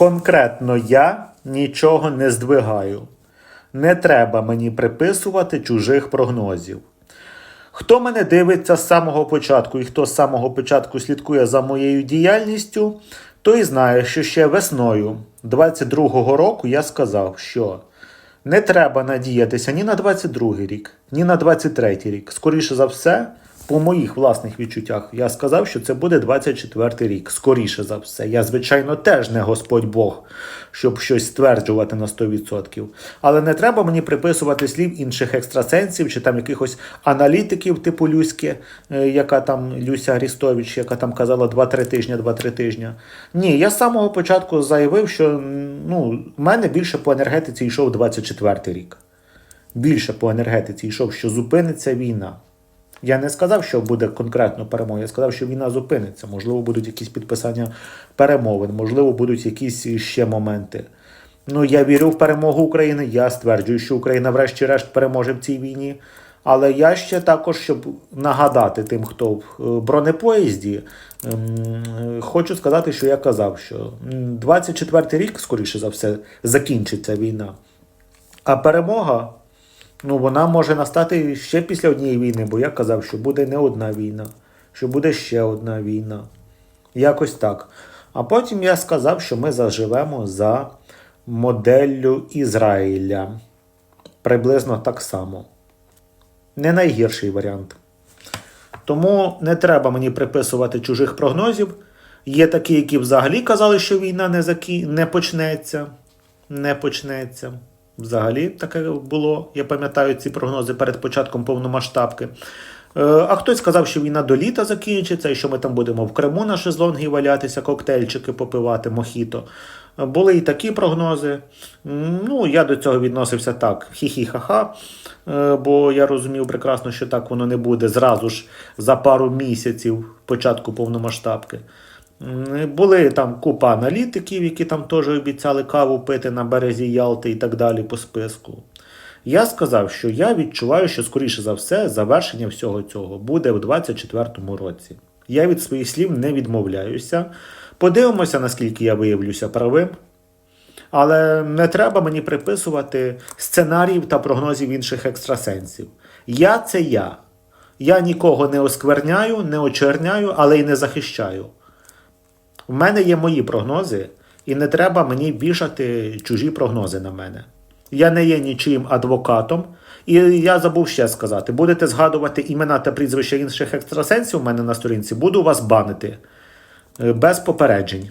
Конкретно я нічого не здвигаю. Не треба мені приписувати чужих прогнозів. Хто мене дивиться з самого початку і хто з самого початку слідкує за моєю діяльністю, той знає, що ще весною 22-го року я сказав, що не треба надіятися ні на 22-й рік, ні на 23-й рік. Скоріше за все, по моїх власних відчуттях, я сказав, що це буде 24-й рік. Скоріше за все. Я, звичайно, теж не Господь Бог, щоб щось стверджувати на 100%. Але не треба мені приписувати слів інших екстрасенсів чи там якихось аналітиків, типу Люськи, е, яка там Люся Грістович, яка там казала 2-3 тижні, 2-3 тижні. Ні, я з самого початку заявив, що ну, в мене більше по енергетиці йшов 24-й рік. Більше по енергетиці йшов, що зупиниться війна. Я не сказав, що буде конкретно перемога. Я сказав, що війна зупиниться. Можливо, будуть якісь підписання перемовин, можливо, будуть якісь ще моменти. Ну, я вірю в перемогу України. Я стверджую, що Україна, врешті-решт, переможе в цій війні. Але я ще також, щоб нагадати тим, хто в е, бронепоїзді, ем, хочу сказати, що я казав, що м, 24 рік, скоріше за все, закінчиться війна. А перемога, ну, вона може настати ще після однієї війни, бо я казав, що буде не одна війна, що буде ще одна війна. Якось так. А потім я сказав, що ми заживемо за моделлю Ізраїля. Приблизно так само. Не найгірший варіант. Тому не треба мені приписувати чужих прогнозів. Є такі, які взагалі казали, що війна не, закі... не почнеться. Не почнеться. Взагалі таке було. Я пам'ятаю ці прогнози перед початком повномасштабки. Е, А хтось сказав, що війна до літа закінчиться, і що ми там будемо в Криму на шезлонги валятися, коктейльчики попивати, мохіто. Були і такі прогнози. Ну, я до цього відносився так: хі-хі-ха-ха. Е, Бо я розумів прекрасно, що так воно не буде зразу ж за пару місяців початку повномасштабки. Були там купа аналітиків, які там теж обіцяли каву пити на березі Ялти і так далі по списку. Я сказав, що я відчуваю, що скоріше за все завершення всього цього буде в 2024 році. Я від своїх слів не відмовляюся. Подивимося, наскільки я виявлюся правим. Але не треба мені приписувати сценаріїв та прогнозів інших екстрасенсів. Я це я. Я нікого не оскверняю, не очерняю, але й не захищаю. У мене є мої прогнози, і не треба мені вішати чужі прогнози на мене. Я не є нічим адвокатом. І я забув ще сказати: будете згадувати імена та прізвища інших екстрасенсів у мене на сторінці, буду вас банити е, без попереджень.